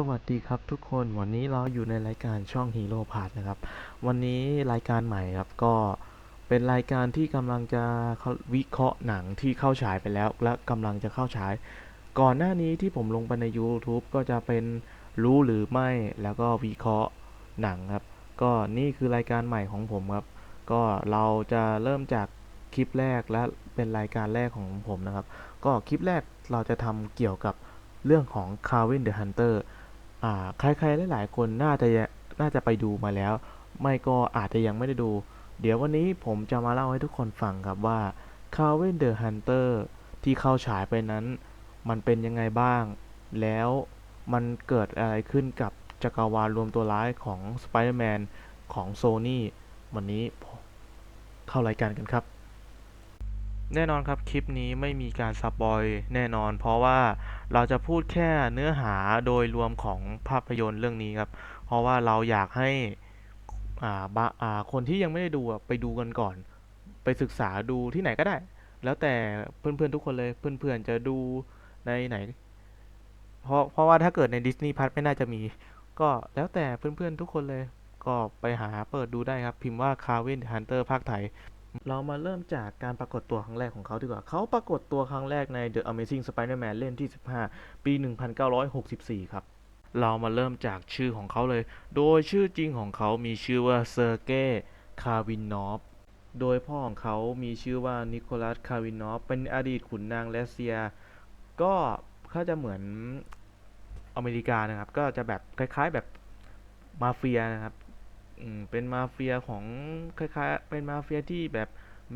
สวัสดีครับทุกคนวันนี้เราอยู่ในรายการช่อง Hero p a r t นะครับ วันนี้รายการใหม่ครับก็เป็นรายการที่กำลังจะวิเคราะห์หนังที่เข้าฉายไปแล้ว และกำลังจะเข้าฉาย ก่อนหน้านี้ที่ผมลงไปใน YouTube ก็จะเป็นรู้หรือไม่แล้วก็วิเคราะห์หนังครับ ก็นี่คือรายการใหม่ของผมครับ ก็เราจะเริ่มจากคลิปแรกและเป็นรายการแรกของผมนะครับ ก็คลิปแรกเราจะทำเกี่ยวกับเรื่องของ Carvin the Hunter อ่าใครๆหลายๆคนน่าจะน่าจะไปดูมาแล้ว ไม่ก็อาจจะยังไม่ได้ดู เดี๋ยววันนี้ผมจะมาเล่าให้ทุกคนฟังครับว่า Carvin the Hunter ที่เข้าฉายไปนั้น มันเป็นยังไงบ้าง แล้วมันเกิดอะไรขึ้นกับจักรวาลรวมตัวร้ายของ Spider-Man ของ Sony วันนี้เข้ารายการกันครับ แน่นอนครับ คลิปนี้ไม่มีการสปอยแน่นอน เพราะว่าเราจะพูดแค่เนื้อหาโดยรวมของภาพยนตร์เรื่องนี้ครับ เพราะว่าเราอยากให้อ่าบะอ่าคนที่ยังไม่ได้ดูอะไปดูกันก่อน ไปศึกษาดูที่ไหนก็ได้ แล้วแต่เพื่อนๆทุกคนเลยเพื่อนๆจะดูในไหน เพราะเพราะว่าถ้าเกิดใน Disney Plus ไม่น่าจะมี ก็แล้วแต่เพื่อนๆทุกคนเลย ก็ไปหาเปิดดูได้ครับ พิมพ์ว่า Carvin Hunter ภาคไทย เรามาเริ่มจากการปรากฏตัวครั้งแรกของเขาดีกว่า เขาปรากฏตัวครั้งแรกใน The Amazing Spider-Man เล่มที่ 15 ปี 1964 ครับ เรามาเริ่มจากชื่อของเขาเลย โดยชื่อจริงของเขามีชื่อว่าเซอร์เกย์คาวินนอฟโดยพ่อของเขามีชื่อว่านิโคลัส คาวินนอฟเป็นอดีตขุนนางรัสเซีย ก็เขาจะเหมือนอเมริกานะครับ ก็จะแบบคล้ายๆแบบมาเฟียนะครับ เป็นมาเฟียของคล้ายๆ เป็นมาเฟียที่แบบ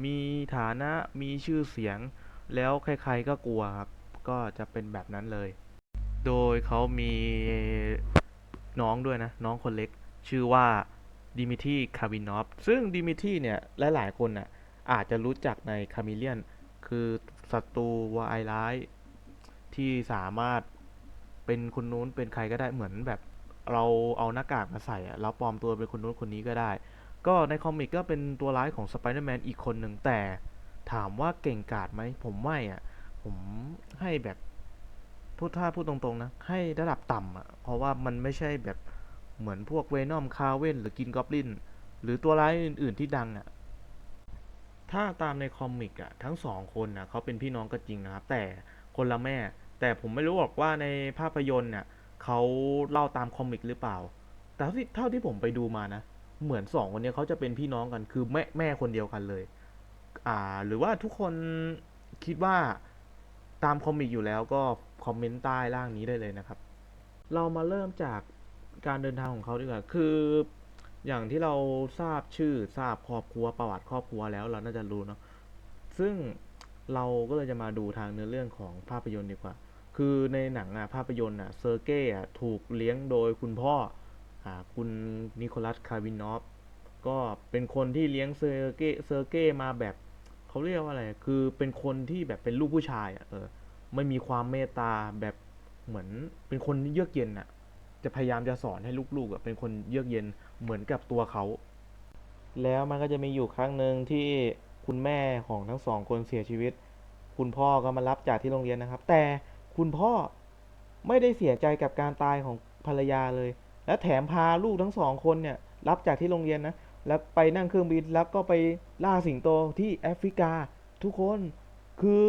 มีฐานะมีชื่อเสียง แล้วใครๆก็กลัวครับ ก็จะเป็นแบบนั้นเลย โดยเขามีน้องด้วยนะ น้องคนเล็ก ชื่อว่าดิมิทีคาวินอฟซึ่งดิมิทีเนี่ยหลายๆคนน่ะอาจจะรู้จักในคา m ิเลียน คือศัตรูวายร้าย ที่สามารถเป็นคนนู้นเป็นใครก็ได้เหมือนแบบ เราเอาหน้ากากมาใส่อะแล้วปลอมตัวเป็นคนนู้นคนนี้ก็ได้ ก็ในคอมิกก็เป็นตัวร้ายของสไปเดอร์แมนอีกคนหนึ่งแต่ถามว่าเก่งกาจไหม ผมไม่อะ ผมให้แบบพูดถ้าพูดตรงๆนะ ให้ระดับต่ำอะ เพราะว่ามันไม่ใช่แบบเหมือนพวกเวนอมคาเวนหรือกินกอบลิน หรือตัวร้ายอื่น ๆที่ดังอะ ถ้าตามในคอมิกอะ ทั้งสองคนน่ะเขาเป็นพี่น้องก็จริงนะครับ แต่คนละแม่ แต่ผมไม่รู้หรอกว่าในภาพยนตร์เนี่ย เขาเล่าตามคอมิกหรือเปล่า แต่เท่าที่ผมไปดูมานะ เหมือนสองคนนี้เขาจะเป็นพี่น้องกันคือแม่แม่คนเดียวกันเลย อ่า หรือว่าทุกคนคิดว่าตามคอมิกอยู่แล้วก็คอมเมนต์ใต้ล่างนี้ได้เลยนะครับ เรามาเริ่มจากการเดินทางของเขาดีกว่าคืออย่างที่เราทราบชื่อทราบครอบครัวประวัติครอบครัวแล้วเราน่าจะรู้เนาะซึ่งเราก็เลยจะมาดูทางเนื้อเรื่องของภาพยนตร์ดีกว่า คือในหนังอะภาพยนตร์อะเซอร์เก้อะถูกเลี้ยงโดยคุณพ่ออ่าคุณนิโคลัสคาวินอฟก็เป็นคนที่เลี้ยงเซอร์เก้เซอร์เก้มาแบบเขาเรียกว่าอะไร คือเป็นคนที่แบบเป็นลูกผู้ชายอะเออไม่มีความเมตตาแบบเหมือนเป็นคนเยือกเย็นอะจะพยายามจะสอนให้ลูกๆอะเป็นคนเยือกเย็นเหมือนกับตัวเขา แล้วมันก็จะมีอยู่ครั้งหนึ่งที่คุณแม่ของทั้งสองคนเสียชีวิต คุณพ่อก็มารับจากที่โรงเรียนนะครับ แต่ คุณพ่อไม่ได้เสียใจกับการตายของภรรยาเลย และแถมพาลูกทั้งสองคนเนี่ยรับจากที่โรงเรียนนะ แล้วไปนั่งเครื่องบินแล้วก็ไปล่าสิงโตที่แอฟริกา ทุกคนคือ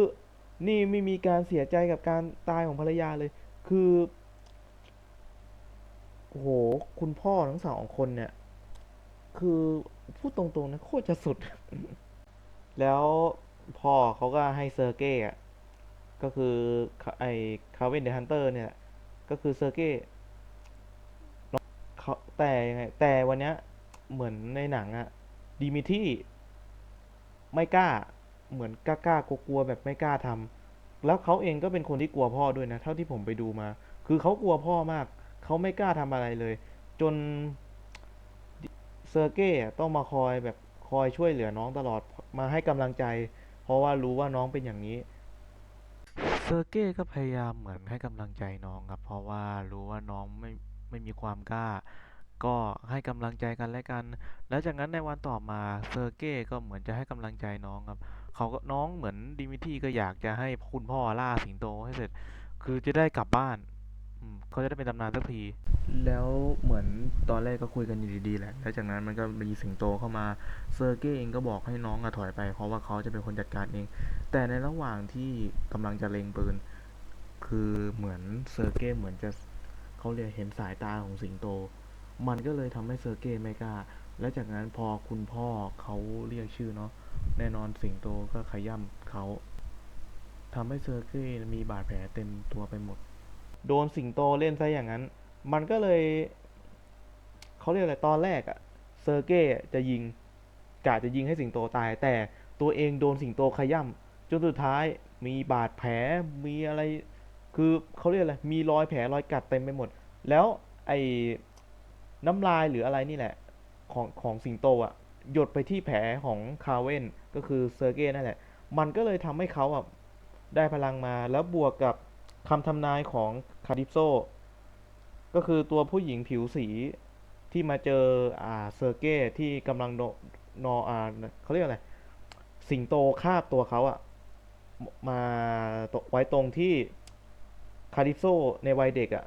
นี่ไม่มีการเสียใจกับการตายของภรรยาเลย คือโอ้โหคุณพ่อทั้งสองคนเนี่ย คือพูดตรงๆนะโคตรจะสุด แล้วพ่อเขาก็ให้เซอร์เก้อะ ก็คือไอ้คาเวนเดอะฮันเตอร์เนี่ย ก็คือเซอร์เก้เขาแต่ยังไงแต่วันเนี้ยเหมือนในหนังอะดิมิที่ไม่กล้าเหมือนกล้ากล้ากลัวแบบไม่กล้าทำแล้วเขาเองก็เป็นคนที่กลัวพ่อด้วยนะ เท่าที่ผมไปดูมา คือเขากลัวพ่อมากเขาไม่กล้าทำอะไรเลย จนเซอร์เก้ต้องมาคอยแบบคอยช่วยเหลือน้องตลอดมาให้กำลังใจ เพราะว่ารู้ว่าน้องเป็นอย่างนี้ เซอร์เก้ก็พยายามเหมือนให้กำลังใจน้องครับ เพราะว่ารู้ว่าน้องไม่ไม่มีความกล้า ก็ให้กำลังใจกันและกัน แล้วจากนั้นในวันต่อมาเซอร์เก้ก็เหมือนจะให้กำลังใจน้องครับเขาก็น้องเหมือนดิมิทีก็อยากจะให้คุณพ่อล่าสิงโตให้เสร็จ คือจะได้กลับบ้าน อืมเขาจะได้เป็นตำนานสักที แล้วเหมือนตอนแรกก็คุยกันอยู่ดีๆแหละ แล้วจากนั้นมันก็มีสิงโตเข้ามาเซอร์เก้เองก็บอกให้น้องอะถอยไป เพราะว่าเขาจะเป็นคนจัดการเอง แต่ในระหว่างที่กำลังจะเล็งปืน คือเหมือนเซอร์เก้เหมือนจะเขาเรียกเห็นสายตาของสิงโต มันก็เลยทำให้เซอร์เก้ไม่กล้า และจากนั้นพอคุณพ่อเขาเรียกชื่อเนาะ แน่นอนสิงโตก็ขย่ำเขาทำให้เซอร์เก้มีบาดแผลเต็มตัวไปหมด โดนสิงโตเล่นซะอย่างนั้น มันก็เลยเขาเรียกอะไรตอนแรกอะเซอร์เก้จะยิงกะจะยิงให้สิงโตตาย แต่ตัวเองโดนสิงโตขย่ำจนสุดท้ายมีบาดแผลมีอะไรคือเขาเรียกอะไรมีรอยแผลรอยกัดเต็มไปหมด แล้วไอ้น้ำลายหรืออะไรนี่แหละของของสิงโตอะหยดไปที่แผลของคาเวนก็คือเซอร์เก้นั่นแหละ มันก็เลยทำให้เขาอะได้พลังมาแล้วบวกกับ คำทำนายของคาริปโซก็คือตัวผู้หญิงผิวสีที่มาเจออ่าเซอร์เก้ที่กำลังโนออ่าเขาเรียกอะไร สิงโตคาบตัวเขาอะมาไว้ตรงที่คาริโซในวัยเด็กอะ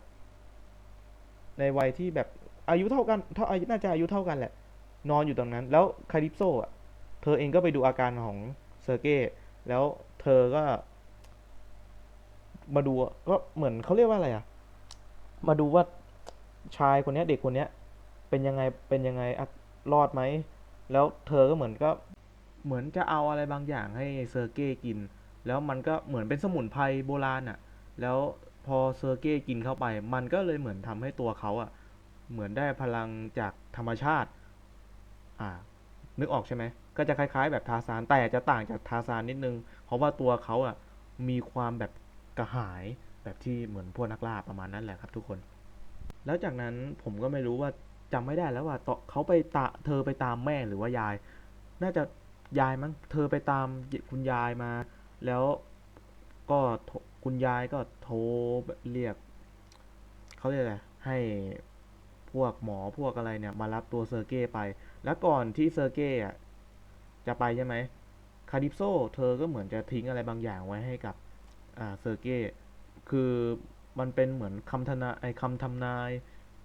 ในวัยที่แบบอายุเท่ากันเท่าอายุน่าจะอายุเท่ากันแหละ นอนอยู่ตรงนั้น แล้วคาริโซอะเธอเองก็ไปดูอาการของเซอร์เก้แล้วเธอก็ มาดูก็เหมือนเขาเรียกว่าอะไรอะมาดูว่าชายคนนี้เด็กคนนี้เป็นยังไงเป็นยังไงอรอดไหม แล้วเธอก็เหมือนก็เหมือนจะเอาอะไรบางอย่างให้เซอร์เก้กิน แล้วมันก็เหมือนเป็นสมุนไพรโบราณอะแล้วพอเซอร์เก้กินเข้าไป มันก็เลยเหมือนทำให้ตัวเขาอะเหมือนได้พลังจากธรรมชาติ อ่า นึกออกใช่ไหม ก็จะคล้ายๆ แบบทาซานแต่จะต่างจากทาซานนิดนึง เพราะว่าตัวเขาอะมีความแบบ กระหายแบบที่เหมือนพวกนักล่าประมาณนั้นแหละครับทุกคน แล้วจากนั้นผมก็ไม่รู้ว่าจำไม่ได้แล้วว่าเขาไปตาเธอไปตามแม่หรือว่ายาย น่าจะยายมั้งเธอไปตามคุณยายมา แล้วก็คุณยายก็โทรเรียกเขาเรียกอะไรให้พวกหมอพวกอะไรเนี่ยมารับตัวเซอร์เก้ไป แล้วก่อนที่เซอร์เก้จะไปใช่ไหมคาริปโซเธอก็เหมือนจะทิ้งอะไรบางอย่างไว้ให้กับ อ่าเซอร์เก้คือมันเป็นเหมือนคำทนาไอคำทำนาย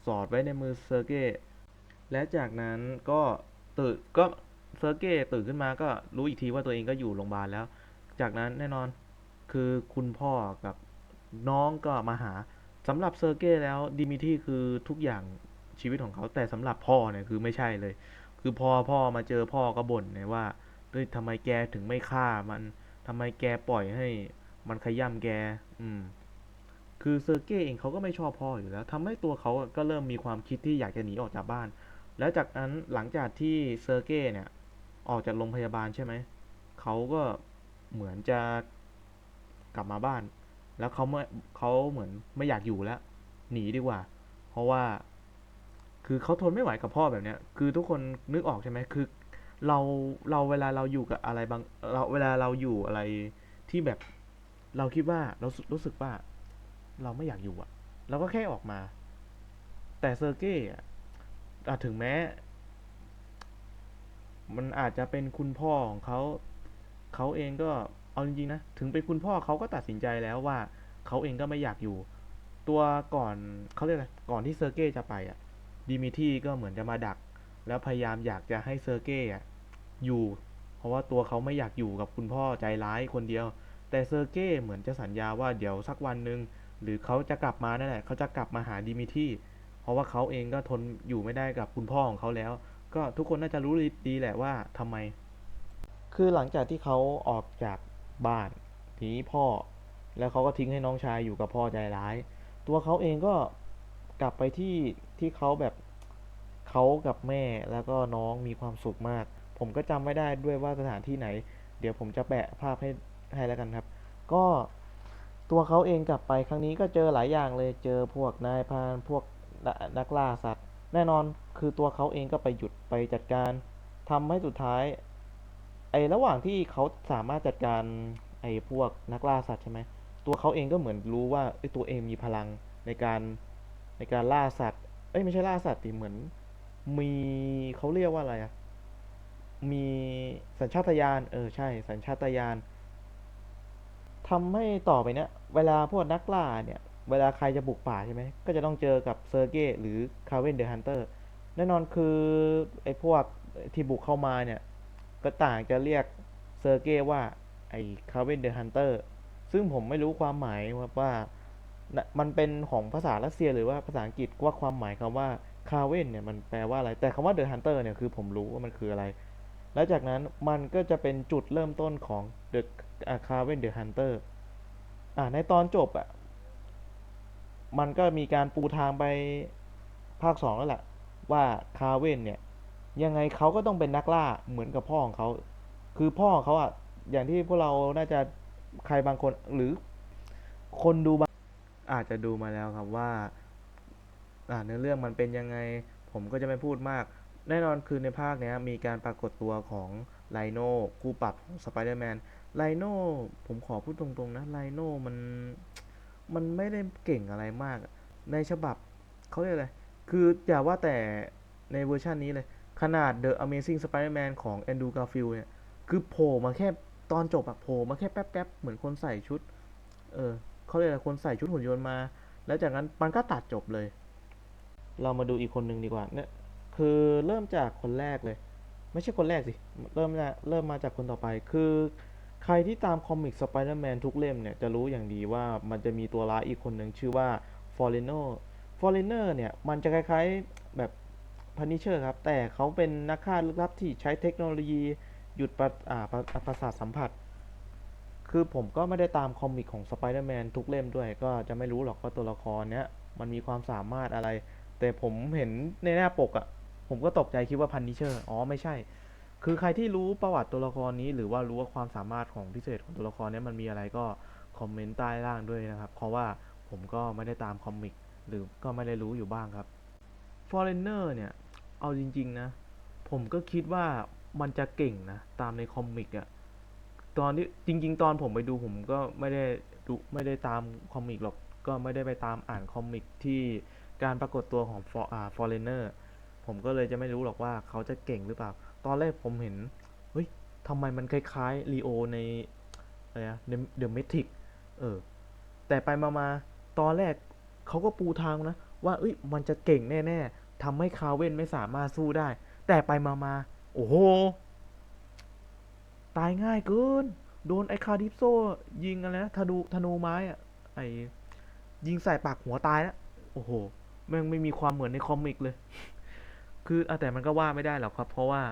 สอดไว้ในมือเซอร์เก้และจากนั้นก็ตื่นก็เซอร์เก้ตื่นขึ้นมาก็รู้อีกทีว่าตัวเองก็อยู่โรงพยาบาลแล้ว จากนั้นแน่นอนคือคุณพ่อกับน้องก็มาหาสำหรับเซอร์เก้แล้วดิมิที่คือทุกอย่างชีวิตของเขาแต่สำหรับพ่อเนี่ยคือไม่ใช่เลย คือพอพ่อมาเจอพ่อก็บ่นเนี่ยว่าเฮ้ยทำไมแกถึงไม่ฆ่ามันทำไมแกปล่อยให้ มันขย่ำแก อืม คือเซอร์เก้เองเขาก็ไม่ชอบพ่ออยู่แล้วทำให้ตัวเขาก็เริ่มมีความคิดที่อยากจะหนีออกจากบ้าน แล้วจากนั้นหลังจากที่เซอร์เก้เนี่ย ออกจากโรงพยาบาลใช่ไหม เขาก็เหมือนจะกลับมาบ้าน แล้วเขาไม่เขาเหมือนไม่อยากอยู่แล้ว หนีดีกว่า เพราะว่า คือเขาทนไม่ไหวกับพ่อแบบเนี้ย คือทุกคนนึกออกใช่ไหมคือเราเราเวลาเราอยู่กับอะไรบางเราเวลาเราอยู่อะไรที่แบบ เราคิดว่าเรารู้สึกว่าเราไม่อยากอยู่อะเราก็แค่ออกมา แต่เซอร์เก้อะถึงแม้ มันอาจจะเป็นคุณพ่อของเขาเขาเองก็เอาจริงๆนะ ถึงเป็นคุณพ่อเขาก็ตัดสินใจแล้วว่าเขาเองก็ไม่อยากอยู่ ตัวก่อนเขาเรียกอะไรก่อนที่เซอร์เก้จะไปอะดิมิทรีก็เหมือนจะมาดัก แล้วพยายามอยากจะให้เซอร์เก้อะอยู่ เพราะว่าตัวเขาไม่อยากอยู่กับคุณพ่อใจร้ายคนเดียว แต่เซอร์เก้เหมือนจะสัญญาว่าเดี๋ยวสักวันหนึ่งหรือเขาจะกลับมานั่นแหละเขาจะกลับมาหาดิมิทีเพราะว่าเขาเองก็ทนอยู่ไม่ได้กับคุณพ่อของเขาแล้ว ก็ทุกคนน่าจะรู้ดีแหละว่าทำไม คือหลังจากที่เขาออกจากบ้านทีนี้พ่อ แล้วเขาก็ทิ้งให้น้องชายอยู่กับพ่อใจร้าย ตัวเขาเองก็กลับไปที่ที่เขาแบบเขากับแม่แล้วก็น้องมีความสุขมาก ผมก็จำไม่ได้ด้วยว่าสถานที่ไหน เดี๋ยวผมจะแปะภาพให้ ให้แล้วกันครับ ก็ตัวเขาเองกลับไปครั้งนี้ก็เจอหลายอย่างเลยเจอพวกนายพานพวกนักล่าสัตว์ แน่นอนคือตัวเขาเองก็ไปหยุดไปจัดการทำให้สุดท้ายไอ้ระหว่างที่เขาสามารถจัดการไอ้พวกนักล่าสัตว์ใช่ไหมตัวเขาเองก็เหมือนรู้ว่าไอ้ตัวเองมีพลังในการในการล่าสัตว์เอ้ยไม่ใช่ล่าสัตว์ดิเหมือน มีเขาเรียกว่าอะไรอะมีสัญชาตญาณเออใช่ สัญชาตญาณ ทำให้ต่อไปเนี้ยเวลาพวกนักล่าเนี่ย เวลาใครจะบุกป่าใช่ไหม ก็จะต้องเจอกับเซอร์เกย์หรือคาเวนเดอะฮันเตอร์ แน่นอนคือไอ้พวกที่บุกเข้ามาเนี่ย ก็ต่างจะเรียกเซอร์เกย์ว่าไอ้คาเวนเดอะฮันเตอร์ ซึ่งผมไม่รู้ความหมายว่าว่า มันเป็นของภาษารัสเซียหรือว่าภาษาอังกฤษว่าความหมายคำว่าคาเวนเนี่ยมันแปลว่าอะไร แต่คำว่าเดอะฮันเตอร์เนี่ยคือผมรู้ว่ามันคืออะไร แล้วจากนั้นมันก็จะเป็นจุดเริ่มต้นของ The c a r v e n the Hunter อ่าในตอนจบอะ มันก็มีการปูทางไปภาคสองแล้วแหละว่าคาเวนเนี่ย ยังไงเขาก็ต้องเป็นนักล่าเหมือนกับพ่อของเขา คือพ่อของเขาอะ อย่างที่พวกเราน่าจะใครบางคนหรือคนดูบางอาจจะดูมาแล้วครับว่าอ่าเนื้อเรื่องมันเป็นยังไง ผมก็จะไม่พูดมาก แน่นอนคือในภาคเนี้ยมีการปรากฏตัวของไลโน่คู่ปรับของสไปเดอร์แมน ไลโน่ผมขอพูดตรงๆนะไลโน่มันมันไม่ได้เก่งอะไรมาก ในฉบับเขาเรียกอะไร คืออย่าว่าแต่ในเวอร์ชันนี้เลย ขนาด The Amazing Spider-Man ของ Andrew Garfield เนี่ย คือโผล่มาแค่ตอนจบอะโผล่มาแค่แป๊บๆ เหมือนคนใส่ชุด เออเขาเรียกอะไร คนใส่ชุดหุ่นยนต์มา แล้วจากนั้นมันก็ตัดจบเลย เรามาดูอีกคนหนึ่งดีกว่า เนี่ย คือเริ่มจากคนแรกเลย ไม่ใช่คนแรกสิ เริ่มจากเริ่มมาจากคนต่อไป คือ ใครที่ตามคอมิกสไปเดอร์แมนทุกเล่มเนี่ยจะรู้อย่างดีว่ามันจะมีตัวร้ายอีกคนหนึ่งชื่อว่าฟอร์เรนเนอร์ฟอร์เรนเนอร์เนี่ยมันจะคล้ายๆแบบพันิเชอร์ครับ แต่เขาเป็นนักฆ่าลึกลับที่ใช้เทคโนโลยีหยุดประอ่าประประสาทสัมผัส คือผมก็ไม่ได้ตามคอมิกของสไปเดอร์แมนทุกเล่มด้วย ก็จะไม่รู้หรอกว่าตัวละครเนี้ยมันมีความสามารถอะไร แต่ผมเห็นในหน้าปกอะ่ะ ผมก็ตกใจคิดว่าพันนิเชอร์ อ๋อ ไม่ใช่ คือใครที่รู้ประวัติตัวละครนี้ หรือว่ารู้ว่าความสามารถของพิเศษของตัวละครนี้มันมีอะไรก็คอมเมนต์ใต้ล่างด้วยนะครับ เพราะว่าผมก็ไม่ได้ตามคอมิกหรือก็ไม่ได้รู้อยู่บ้างครับ Foreigner เนี่ย เอาจริง ๆ นะ ผมก็คิดว่ามันจะเก่งนะ ตามในคอมิกอะตอนที่จริง ๆ ตอนผมไปดูผมก็ไม่ได้ดูไม่ได้ตามคอมิกหรอก ก็ไม่ได้ไปตามอ่านคอมิกที่การปรากฏตัวของ For อ่า Foreigner ผมก็เลยจะไม่รู้หรอกว่าเขาจะเก่งหรือเปล่า ตอนแรกผมเห็น เฮ้ยทำไมมันคล้ายๆลีโอในอะไรนะเดอะเมทิกเออ แต่ไปมามาตอนแรกเขาก็ปูทางนะ ว่าเอ้ยมันจะเก่งแน่ๆทำให้คาเว่นไม่สามารถสู้ได้ แต่ไปมามาโอ้โห ตายง่ายเกิน โดนไอ้คาดิปโซ ยิงอะไรนะธนูธนูไม้อะไอยิงใส่ปากหัวตายแล้วโอ้โห แม่งไม่มีความเหมือนในคอมิกเลย คืออแต่มันก็ว่าไม่ได้หรอกครับ เพราะว่า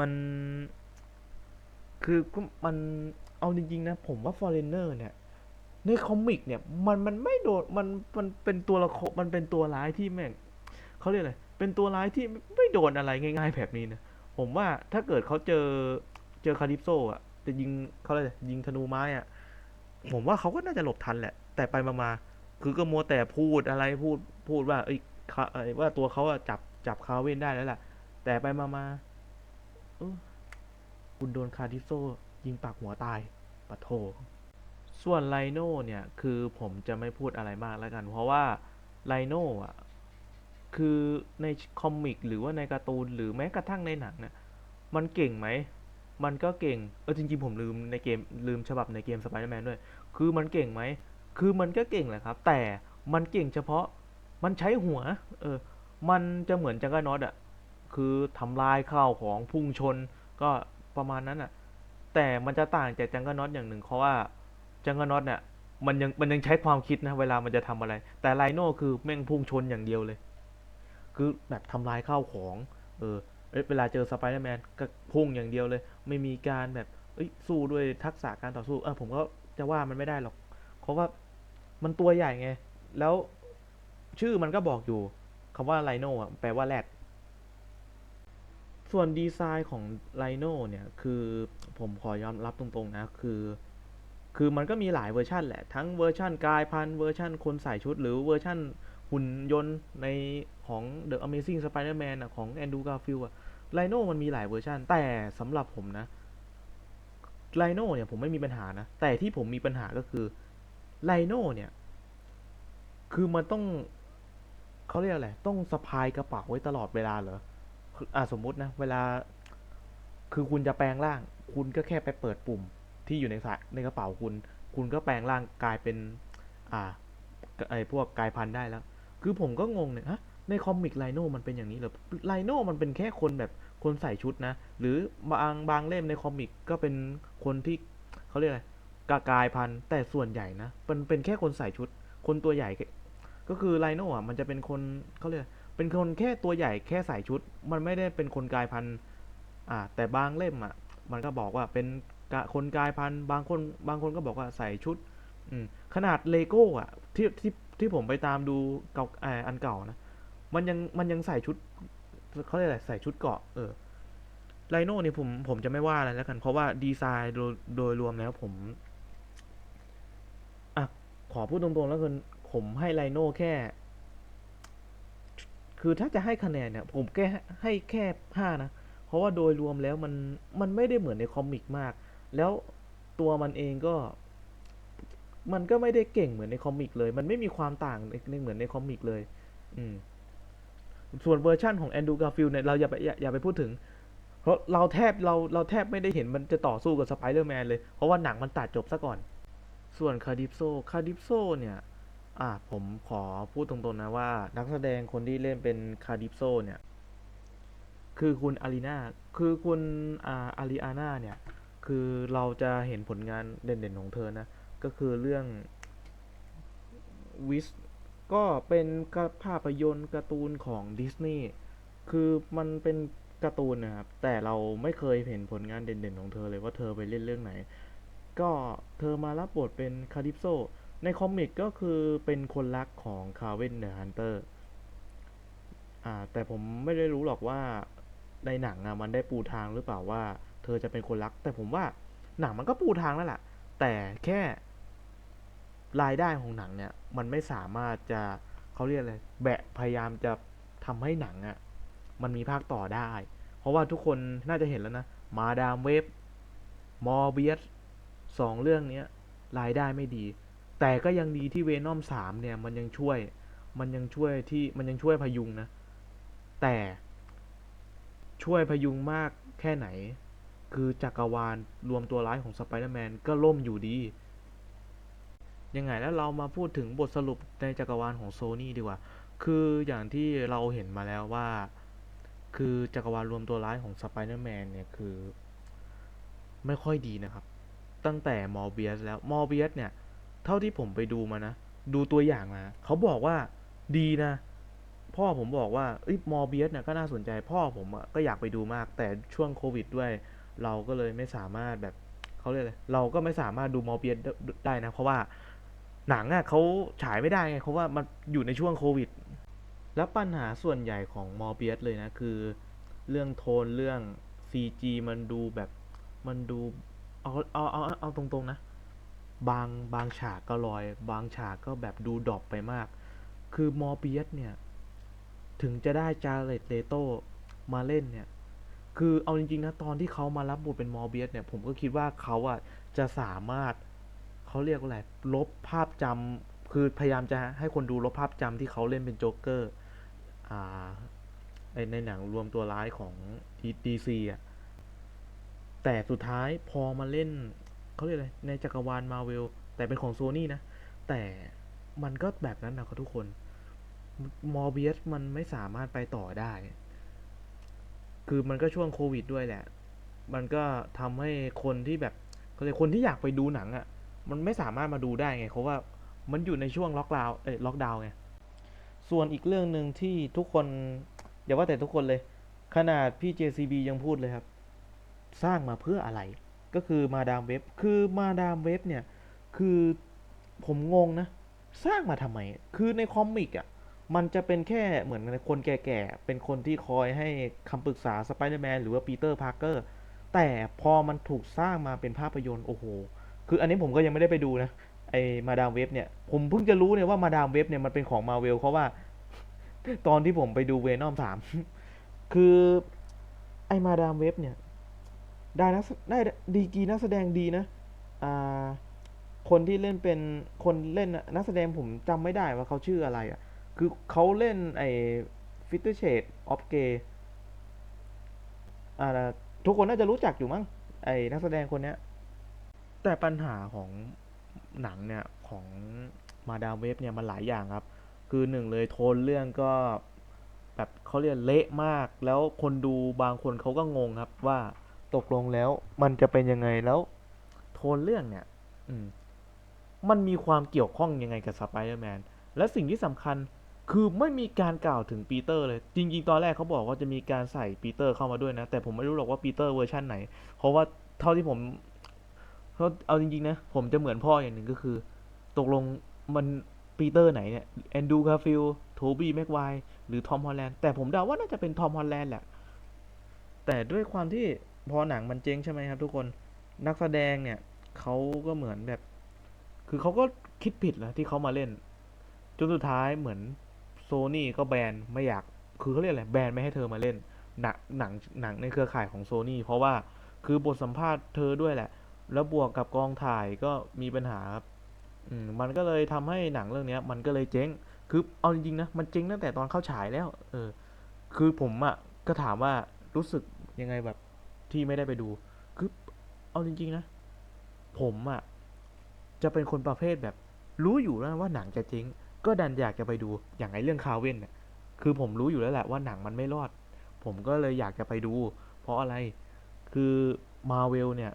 มัน คือมันเอาจริงๆนะ ผมว่า Foreigner เนี่ย ในคอมิกเนี่ย มันมันไม่โดนมันมันเป็นตัวละครมันเป็นตัวร้ายที่แม่งเขาเรียกอะไรเป็นตัวร้ายที่ไม่โดนอะไรง่าย ๆ แบบนี้นะผมว่าถ้าเกิดเขาเจอเจอคาริปโซอะจะยิงเขาเลยกยิงธนูไม้อะผมว่าเขาก็น่าจะหลบทันแหละ แต่ไปมามาคือก็มัวแต่พูดอะไรพูดพูดว่า เอ้ยคาเอ้ว่าตัวเขาจับจับคาเวนได้แล้วแหละแต่ไปมามา เออคุณโดนคาริโซยิงปากหัวตายปะโท ส่วนไลโน่เนี่ย คือผมจะไม่พูดอะไรมากแล้วกัน เพราะว่าไลโน่อะคือในคอมิกหรือว่าในการ์ตูนหรือแม้กระทั่งในหนังเนี่ย มันเก่งไหม มันก็เก่ง เออจริง ๆ ผมลืมในเกมลืมฉบับในเกมสไปเดอร์แมนด้วย คือมันเก่งไหม คือมันก็เก่งแหละครับ แต่มันเก่งเฉพาะ มันใช้หัว เออ มันจะเหมือนจังกรนอตอะ คือทำลายข้าวของพุ่งชนก็ประมาณนั้นอะแต่มันจะต่างจากจังกรน็อตอย่างหนึ่งเพราะว่าจังกรน็อตเนี่ยมันยังมันยังใช้ความคิดนะเวลามันจะทำอะไร แต่ไลโน่คือแม่งพุ่งชนอย่างเดียวเลย คือแบบทำลายข้าวของ เออเวลาเจอสไปเดอร์แมนก็พุ่งอย่างเดียวเลย ไม่มีการแบบเอ้ยสู้ด้วยทักษะการต่อสู้เออผมก็จะว่ามันไม่ได้หรอก เพราะว่ามันตัวใหญ่ไง แล้วชื่อมันก็บอกอยู่คำว่าไลโน่แปลว่าแรด ส่วนดีไซน์ของไลโน่เนี่ยคือผมขอยอมรับตรงๆนะคือ คือมันก็มีหลายเวอร์ชันแหละ ทั้งเวอร์ชันกายพันเวอร์ชันคนใส่ชุด หรือเวอร์ชันหุ่นยนต์ในของ The Amazing Spider-Man อะของ Andrew Garfield อะไลโน่มันมีหลายเวอร์ชันแต่สำหรับผมนะไลโน่เนี่ยผมไม่มีปัญหานะ แต่ที่ผมมีปัญหาก็คือไลโน่เนี่ย คือมันต้องเขาเรียกอะไร ต้องสะพายกระเป๋าไว้ตลอดเวลาเหรอ ออะสมมุตินะ เวลา คือคุณจะแปลงร่าง คุณก็แค่ไปเปิดปุ่มที่อยู่ในสายในกระเป๋าคุณ คุณก็แปลงร่างกลายเป็น อ่าไอพวกกลายพันธุ์ได้แล้ว คือผมก็งงเนี่ยฮะในคอมิกไลโนมันเป็นอย่างนี้เหรอไลโนมันเป็นแค่คนแบบคนใส่ชุดนะ หรือบางบางเล่มในคอมิกก็เป็นคนที่เขาเรียกอะไรกากลายพันธุ์แต่ส่วนใหญ่นะเป็นเป็นแค่คนใส่ชุด คนตัวใหญ่ก็คือไลโนอะมันจะเป็นคนเขาเรียก เป็นคนแค่ตัวใหญ่แค่ใส่ชุด มันไม่ได้เป็นคนกายพันธุ์อ่าแต่บางเล่มอะมันก็บอกว่าเป็นคนกายพันธุ์บางคนบางคนก็บอกว่าใส่ชุดอืขนาดเลโก้อะที่ที่ที่ผมไปตามดูเก่าอ่ออันเก่านะมันยังมันยังใส่ชุดเขาเรียกอะไรใส่ชุดเกาะเออไลโน่เนี่ยผมผมจะไม่ว่าอะไรแล้วกัน เพราะว่าดีไซน์โดยโดยรวมแล้วผมอะขอพูดตรงๆแล้วกันผมให้ไลโน่แค่ คือถ้าจะให้คะแนนเนี่ยผมแค่ให้แค่ห้านะ เพราะว่าโดยรวมแล้วมันมันไม่ได้เหมือนในคอมิกมาก แล้วตัวมันเองก็ มันก็ไม่ได้เก่งเหมือนในคอมิกเลย มันไม่มีความต่างในเหมือนในคอมิกเลย อืมส่วนเวอร์ชั่นของแอนดูการ์ฟิลเนี่ยเราอย่าไปอย่าอย่าไปพูดถึง เพราะเราแทบเราเราแทบไม่ได้เห็นมันจะต่อสู้กับสไปเดอร์แมนเลย เพราะว่าหนังมันตัดจบซะก่อน ส่วนคาดิปโซคาดิปโซเนี่ย อ่าผมขอพูดตรงๆนะว่า นักแสดงคนที่เล่นเป็นคาดิปโซเนี่ย คือคุณอารีนาคือคุณอ่าอารีอาน่าเนี่ย คือเราจะเห็นผลงานเด่นๆของเธอนะ ก็คือเรื่องวิสก็เป็นภาพยนตร์การ์ตูนของดิสนีย์คือมันเป็นการ์ตูนนะครับ แต่เราไม่เคยเห็นผลงานเด่นๆของเธอเลยว่าเธอไปเล่นเรื่องไหน ก็เธอมารับบทเป็นคาริปโซ ในคอมิกก็คือเป็นคนรักของคาร์เวนเดอะฮันเตอร์แต่ผมไม่ได้รู้หรอกว่าในหนังอะมันได้ปูทางหรือเปล่าว่า เธอจะเป็นคนรัก แต่ผมว่าหนังมันก็ปูทางแล้วแหละแต่แค่รายได้ของหนังเนี่ย มันไม่สามารถจะเขาเรียกอะไรแบะพยายามจะทำให้หนังอะมันมีภาคต่อได้ เพราะว่าทุกคนน่าจะเห็นแล้วนะ มาดามเวฟมอร์เบียสสองเรื่องเนี้ยรายได้ไม่ดี แต่ก็ยังดีที่เวนอมสามเนี่ยมันยังช่วย มันยังช่วยที่มันยังช่วยพยุงนะ แต่ช่วยพยุงมากแค่ไหน คือจักรวาลรวมตัวร้ายของสไปเดอร์แมนก็ล่มอยู่ดี ยังไงแล้วเรามาพูดถึงบทสรุปในจักรวาลของโซนี่ดีกว่า คืออย่างที่เราเห็นมาแล้วว่า คือจักรวาลรวมตัวร้ายของสไปเดอร์แมนเนี่ยคือ ไม่ค่อยดีนะครับ ตั้งแต่มอร์เบียสแล้วมอร์เบียสเนี่ย เท่าที่ผมไปดูมานะ ดูตัวอย่างมาเขาบอกว่าดีนะ พ่อผมบอกว่าอมอร์เบียสเนี่ยก็น่าสนใจ พ่อผมก็อยากไปดูมาก แต่ช่วงโควิดด้วย เราก็เลยไม่สามารถแบบเขาเรียกอะไรเราก็ไม่สามารถดูมอร์เบียสได้นะ เพราะว่าหนังอะเขาฉายไม่ได้ไงเพราะว่ามันอยู่ในช่วงโควิด แล้วปัญหาส่วนใหญ่ของมอร์เบียสเลยนะ คือเรื่องโทนเรื่อง CG มันดูแบบมันดูเอาเอาเอาเอาตรงๆนะ บางบางฉากก็ลอย บางฉากก็แบบดูดรอปไปมาก คือมอร์เบียสเนี่ย ถึงจะได้จาเรตเลโตมาเล่นเนี่ย คือเอาจริงๆนะตอนที่เขามารับบทเป็นมอร์เบียสเนี่ย ผมก็คิดว่าเขาอะจะสามารถเขาเรียกว่าอะไรลบภาพจำคือพยายามจะให้คนดูลบภาพจำที่เขาเล่นเป็นโจ๊กเกอร์อ่าในในหนังรวมตัวร้ายของ DC อะแต่สุดท้ายพอมาเล่น เขาเรียกอะไรในจักรวาลมาเวลแต่เป็นของโซนี่นะ แต่มันก็แบบนั้นนะครับทุกคนมอร์เบียสมันไม่สามารถไปต่อได้ คือมันก็ช่วงโควิดด้วยแหละ มันก็ทำให้คนที่แบบเขาเรียกคนที่อยากไปดูหนังอะ่ะ มันไม่สามารถมาดูได้ไงเพราะว่ามันอยู่ในช่วงล็อกดาวน์เอ้ยล็อกดาวน์ไง ส่วนอีกเรื่องหนึ่งที่ทุกคนอย่าว่าแต่ทุกคนเลย ขนาดพี่ JCB ยังพูดเลยครับ สร้างมาเพื่ออะไร ก็คือมาดามเว็บคือมาดามเว็บเนี่ยคือผมงงนะ สร้างมาทำไม คือในคอมิกอะมันจะเป็นแค่เหมือนคนแก่ๆ เป็นคนที่คอยให้คำปรึกษาสไปเดอร์แมนหรือว่าปีเตอร์พาร์เกอร์ แต่พอมันถูกสร้างมาเป็นภาพยนตร์โอ้โห คืออันนี้ผมก็ยังไม่ได้ไปดูนะ ไอ้มาดามเว็บเนี่ย ผมเพิ่งจะรู้เนี่ยว่ามาดามเว็บเนี่ยมันเป็นของมาเวลเพราะว่า ตอนที่ผมไปดูเวนอมสาม คือไอ้มาดามเว็บเนี่ย ได้นักได้ดีกีนักแสดงดีนะอ่าคนที่เล่นเป็นคนเล่นนักแสดงผมจำไม่ได้ว่าเขาชื่ออะไรอะ คือเขาเล่นไอ้ฟิตเตอร์เชดออฟเกย์อ่าทุกคนน่าจะรู้จักอยู่มั้งไอ้นักแสดงคนเนี้ย แต่ปัญหาของหนังเนี่ยของมาดามเวฟเนี่ยมันหลายอย่างครับ คือหนึ่งเลยโทนเรื่องก็แบบเขาเรียกเละมาก แล้วคนดูบางคนเขาก็งงครับว่า ตกลงแล้วมันจะเป็นยังไงแล้วโทนเรื่องเนี่ย อืม มันมีความเกี่ยวข้องยังไงกับสไปเดอร์แมนและสิ่งที่สำคัญคือไม่มีการกล่าวถึงปีเตอร์เลย จริง ๆ ตอนแรกเขาบอกว่าจะมีการใส่ปีเตอร์เข้ามาด้วยนะ แต่ผมไม่รู้หรอกว่าปีเตอร์เวอร์ชันไหน เพราะว่าเท่าที่ผมเขาเอาจริง ๆ นะ ผมจะเหมือนพ่ออย่างหนึ่งก็คือ ตกลงมันปีเตอร์ไหนเนี่ยแอนดูคาฟิลโทบี้แม็กไวหรือทอมฮอลแลนด์แต่ผมเดาว่าน่าจะเป็นทอมฮอลแลนด์แหละ แต่ด้วยความที่ พอหนังมันเจ๊งใช่ไหมครับ ทุกคนนักแสดงเนี่ยเขาก็เหมือนแบบ คือเขาก็คิดผิดแล้วที่เขามาเล่น จนสุดท้ายเหมือนโซนี่ก็แบนไม่อยากคือเขาเรียกอะไรแบนไม่ให้เธอมาเล่นหนังหนังหนังในเครือข่ายของโซนี่เพราะว่าคือบทสัมภาษณ์เธอด้วยแหละ แล้วบวกกับกองถ่ายก็มีปัญหาครับอืมมันก็เลยทำให้หนังเรื่องเนี้ย มันก็เลยเจ๊ง คือเอาจริงๆนะ มันเจ๊งตั้งแต่ตอนเข้าฉายแล้ว เออ คือผมอะ่ะก็ถามว่ารู้สึกยังไงแบบ ที่ไม่ได้ไปดูคือเอาจริง ๆ นะ ผมอะ่ะจะเป็นคนประเภทแบบ รู้อยู่แล้วว่าหนังจะเจ๊งก็ดันอยากจะไปดูอย่างไอเรื่องคาเว่นเนี่ยคือผมรู้อยู่แล้วแหละว่าหนังมันไม่รอด ผมก็เลยอยากจะไปดู เพราะอะไรคือมาเวลเนี่ย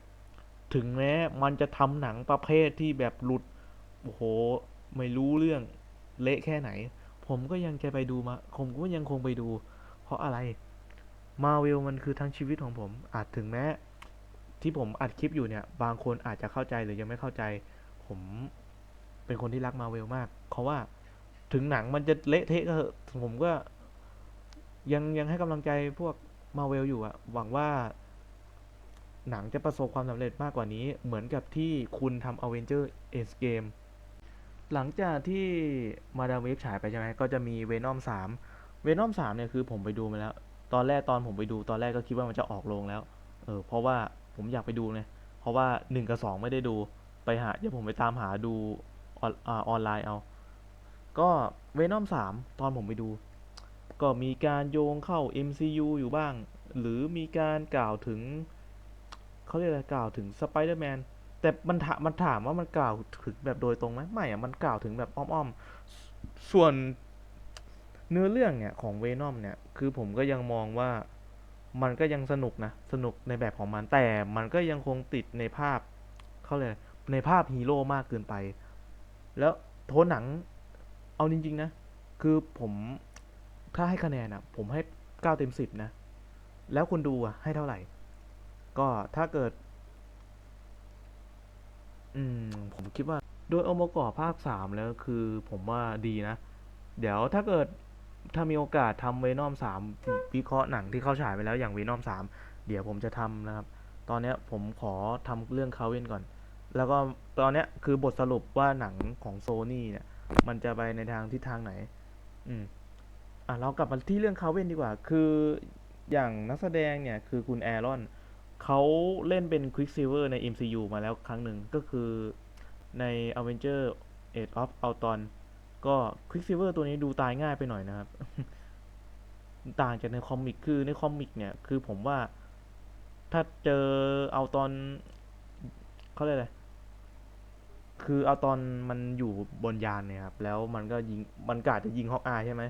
ถึงแม้มันจะทำหนังประเภทที่แบบหลุดโอ้โหไม่รู้เรื่องเละแค่ไหน ผมก็ยังจะไปดูมา ผมก็ยังคงไปดู เพราะอะไร มาเวลมันคือทั้งชีวิตของผม อาจถึงแม้ ที่ผมอัดคลิปอยู่เนี่ย บางคนอาจจะเข้าใจหรือยังไม่เข้าใจ ผมเป็นคนที่รักมาเวลมาก เพราะว่าถึงหนังมันจะเละเทะก็เถอะผมก็ ยังยังให้กำลังใจพวกมาเวลอยู่อะหวังว่า หนังจะประสบความสำเร็จมากกว่านี้ เหมือนกับที่คุณทำ Avenger Endgame หลังจากที่มาดามเวฟฉายไปใช่ไหมก็จะมีเวนอมสามเวนอมสามเนี่ยคือผมไปดูมาแล้ว ตอนแรกตอนผมไปดูตอนแรกก็คิดว่ามันจะออกโรงแล้ว เออ เพราะว่าผมอยากไปดูไงเพราะว่าหนึ่งกับสองไม่ได้ดู ไปหาเดี๋ยวผมไปตามหาดูออนอาออนไลน์เอา ก็เวนอมสามตอนผมไปดู ก็มีการโยงเข้า MCU อยู่บ้าง หรือมีการกล่าวถึงเขาเรียกอะไรกล่าวถึงสไปเดอร์แมนแต่มันถามมันถามว่ามันกล่าวถึงแบบโดยตรงไหมไม่อะมันกล่าวถึงแบบอ้อมๆ ส่วน เนื้อเรื่องเนี่ยของเวนอมเนี่ยคือผมก็ยังมองว่ามันก็ยังสนุกนะ สนุกในแบบของมันแต่มันก็ยังคงติดในภาพเขาเลยในภาพฮีโร่มากเกินไป แล้วโทนหนังเอาจริง ๆ นะ คือผมถ้าให้คะแนนอะผมให้เก้าเต็มสิบนะ แล้วคนดูอะให้เท่าไหร่ ก็ถ้าเกิด อืม ผมคิดว่า โดยองค์ประกอบภาคสามแล้วคือผมว่าดีนะ เดี๋ยวถ้าเกิด ถ้ามีโอกาสทำเวนอมสามวิเคราะห์หนังที่เข้าฉายไปแล้วอย่างเวนอมสามเดี๋ยวผมจะทำนะครับ ตอนนี้ผมขอทำเรื่องคาเวนก่อน แล้วก็ตอนนี้คือบทสรุปว่าหนังของโซนี่เนี่ย มันจะไปในทางทิศทางไหน อืมอะเรากลับมาที่เรื่องคาเวนดีกว่า คืออย่างนักแสดงเนี่ยคือคุณแอรอนเขาเล่นเป็นควิกซิเวอร์ใน MCU มาแล้วครั้งหนึ่งก็คือใน Avenger Age of Ultron ก็ควิกซิเวอร์ตัวนี้ดูตายง่ายไปหน่อยนะครับ ต่างจากในคอมิกคือในคอมิกเนี่ยคือผมว่าถ้าเจอเอาตอนเขาเรียกอะไรคือเอาตอนมันอยู่บนยานเนี่ยครับแล้วมันก็ยิงมันกาจะยิงฮอกอายใช่ไหม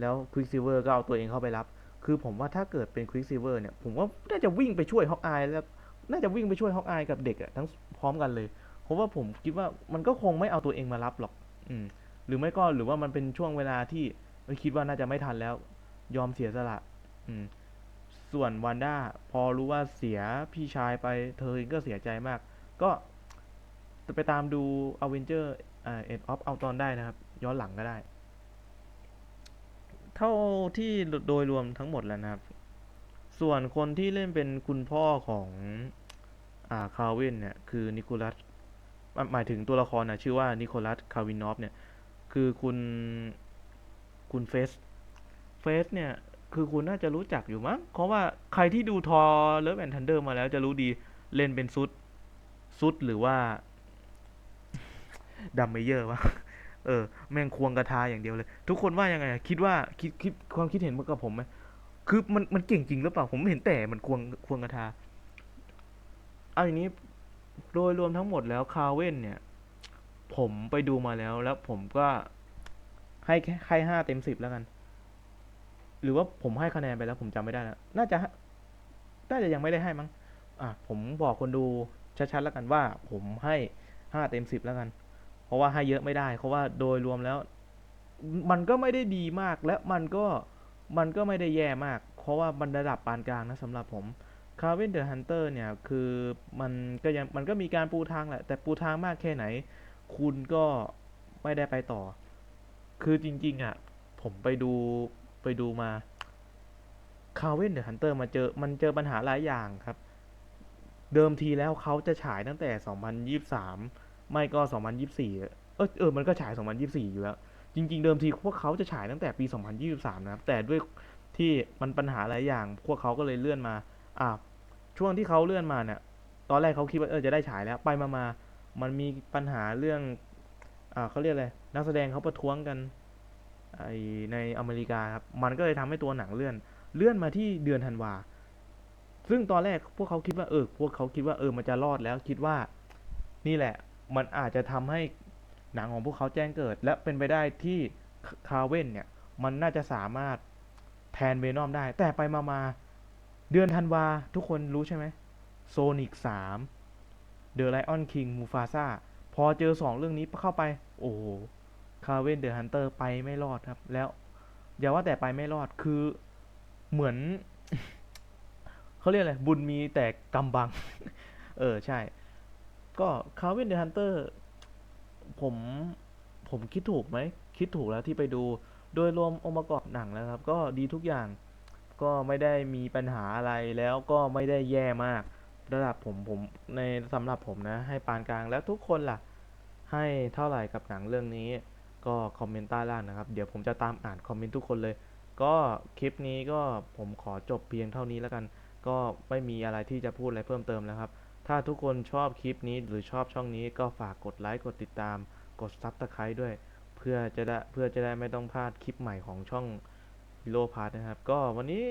แล้วควิกซิเวอร์ก็เอาตัวเองเข้าไปรับ คือผมว่าถ้าเกิดเป็นควิกซิเวอร์เนี่ยผมว่าน่าจะวิ่งไปช่วยฮอกอายแล้วน่าจะวิ่งไปช่วยฮอกอายกับเด็กอะทั้งพร้อมกันเลย เพราะว่าผมคิดว่ามันก็คงไม่เอาตัวเองมารับหรอก อืม หรือไม่ก็หรือว่ามันเป็นช่วงเวลาที่คิดว่าน่าจะไม่ทันแล้ว ยอมเสียสละ อืม ส่วนวันด้าพอรู้ว่าเสียพี่ชายไปเธอเองก็เสียใจมาก ก็ไปตามดู Avenger อ่า End of Ultron ได้นะครับ ย้อนหลังก็ได้ เท่าที่โดยรวมทั้งหมดแล้วนะครับ ส่วนคนที่เล่นเป็นคุณพ่อของอ่าคาร์วินเนี่ย คือนิโคลัสหมายถึงตัวละครนะชื่อว่านิโคลัสคาร์วินอฟเนี่ย คือคุณคุณเฟสเฟสเนี่ยคือคุณน่าจะรู้จักอยู่มั้งเพราะว่าใครที่ดูทอเลิฟแอนทันเดอร์มาแล้วจะรู้ดีเล่นเป็นซุดซุดหรือว่าดัมเมเยอร์วะเออ แม่งควงกระทาอย่างเดียวเลย ทุกคนว่ายังไง คิดว่าคิดคิดความคิดเห็นเหมือนกับผมไหมคือมันมันเก่งจริงหรือเปล่า ผมเห็นแต่มันควงควงกระทาเอาอย่างนี้โดยรวมทั้งหมดแล้วคาเว่นเนี่ย ผมไปดูมาแล้วแล้วผมก็ให้แค่ให้ห้าเต็มสิบแล้วกัน หรือว่าผมให้คะแนนไปแล้ว ผมจำไม่ได้แล้วน่าจะน่าจะยังไม่ได้ให้มั้งอะผมบอกคนดูชัดๆแล้วกันว่า ผมให้ห้าเต็มสิบแล้วกัน เพราะว่าให้เยอะไม่ได้ เพราะว่าโดยรวมแล้ว มันก็ไม่ได้ดีมากและมันก็มันก็ไม่ได้แย่มาก เพราะว่ามันระดับปานกลางนะสำหรับผม c a r v i n the Hunter เนี่ย คือมันก็ยังมันก็มีการปูทางแหละ แต่ปูทางมากแค่ไหน คุณก็ไม่ได้ไปต่อ คือจริง ๆ อะ ผมไปดูไปดูมา c a r v i n the Hunter มาเจอมันเจอปัญหาหลายอย่างครับ เดิมทีแล้วเขาจะฉายตั้งแต่ 2023 ไม่ก็ 2024 เออเออมันก็ฉาย 2024 อยู่แล้ว จริง ๆ เดิมทีพวกเขาจะฉายตั้งแต่ปี 2023 นะครับ แต่ด้วยที่มันปัญหาหลายอย่าง พวกเขาก็เลยเลื่อนมา อ่าช่วงที่เขาเลื่อนมาเนี่ย ตอนแรกเขาคิดว่าเออจะได้ฉายแล้ว ไปมามามั มันมีปัญหาเรื่องอ่าเขาเรียกอะไรนักแสดงเขาประท้วงกันไอในอเมริกาครับมันก็เลยทำให้ตัวหนังเลื่อน เลื่อนมาที่เดือนธันวาซึ่งตอนแรกพวกเขาคิดว่าเออพวกเขาคิดว่าเออมันจะรอดแล้วคิดว่า นี่แหละ มันอาจจะทำให้หนังของพวกเขาแจ้งเกิด และเป็นไปได้ที่คาเว่นเนี่ย มันน่าจะสามารถแทนเวนอมได้ แต่ไปมามาเดือนธันวาทุกคนรู้ใช่ไหมโซนิกสาม เดอะไลออนคิงมูฟาซาพอเจอสองเรื่องนี้เข้าไป โอ้คาเวนเดอะฮันเตอร์ไปไม่รอดครับ แล้วอย่าว่าแต่ไปไม่รอดคือเหมือนเขาเรียกอะไร บุญมีแต่กำบัง เออ ใช่ ก็คาเวนเดอะฮันเตอร์ผมผมคิดถูกไหม คิดถูกแล้วที่ไปดู โดยรวมองค์ประกอบหนังแล้วครับ ก็ดีทุกอย่าง ก็ไม่ได้มีปัญหาอะไรแล้วก็ไม่ได้แย่มาก ระดับผมผมในสำหรับผมนะ ให้ปานกลางแล้วทุกคนล่ะ ให้เท่าไหร่กับหนังเรื่องนี้ ก็คอมเมนต์ใต้ล่างนะครับ เดี๋ยวผมจะตามอ่านคอมเมนต์ทุกคนเลย ก็คลิปนี้ก็ผมขอจบเพียงเท่านี้แล้วกัน ก็ไม่มีอะไรที่จะพูดอะไรเพิ่มเติมแล้วครับ ถ้าทุกคนชอบคลิปนี้หรือชอบช่องนี้ก็ฝากกดไลค์กดติดตาม กดซับสไครต์ด้วย เพื่อจะได้เพื่อจะได้ไม่ต้องพลาดคลิปใหม่ของช่อง h e r o p a r t นะครับ ก็วันนี้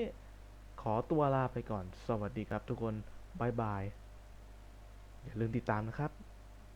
ขอตัวลาไปก่อน สวัสดีครับทุกคน บายบาย อย่าลืมติดตามนะครับ